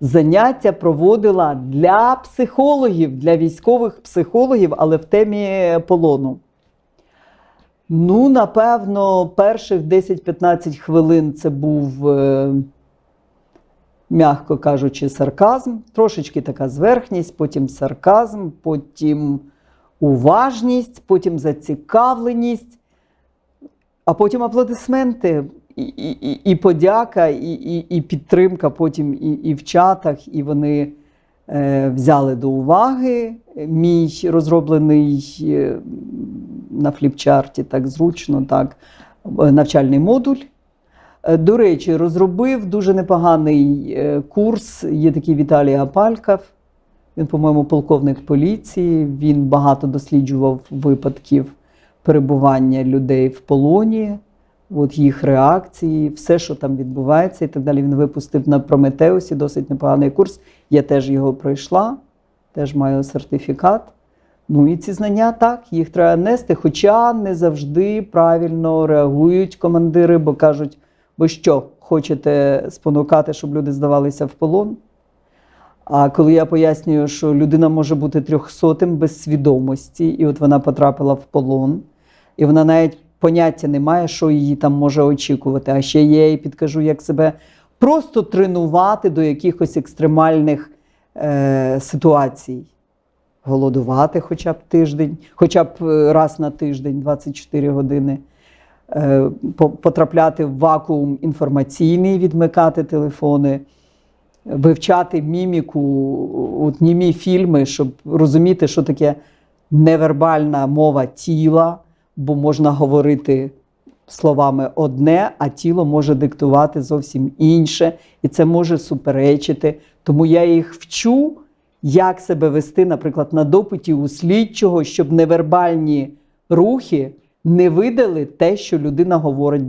Заняття проводила для психологів, для військових психологів, але в темі полону. Ну, напевно, перших 10-15 хвилин це був, е, м'яко кажучи, сарказм, трошечки така зверхність, потім сарказм, потім уважність, потім зацікавленість, а потім аплодисменти, і, і, і, подяка, і, і, і підтримка потім і, і в чатах, і вони е, взяли до уваги мій розроблений е, на фліпчарті так зручно, так, е, навчальний модуль. Е, До речі, розробив дуже непоганий курс. Є такий Віталій Апальков. Він, по-моєму, полковник поліції. Він багато досліджував випадків перебування людей в полоні, от їх реакції, все, що там відбувається, і так далі. Він випустив на Прометеусі досить непоганий курс. Я теж його пройшла, теж маю сертифікат. Ну і ці знання так, їх треба нести, хоча не завжди правильно реагують командири, бо кажуть, ви що, хочете спонукати, щоб люди здавалися в полон? А коли я пояснюю, що людина може бути трьохсотим без свідомості, і от вона потрапила в полон, і вона навіть поняття не має, що її там може очікувати. А ще я їй підкажу, як себе просто тренувати до якихось екстремальних е, ситуацій. Голодувати хоча б тиждень, хоча б е, раз на тиждень, 24 години, е, потрапляти в вакуум інформаційний, відмикати телефони, вивчати міміку, от німі фільми, щоб розуміти, що таке невербальна мова тіла, бо можна говорити словами одне, а тіло може диктувати зовсім інше, і це може суперечити. Тому я їх вчу, як себе вести, наприклад, на допиті у слідчого, щоб невербальні рухи не видали те, що людина говорить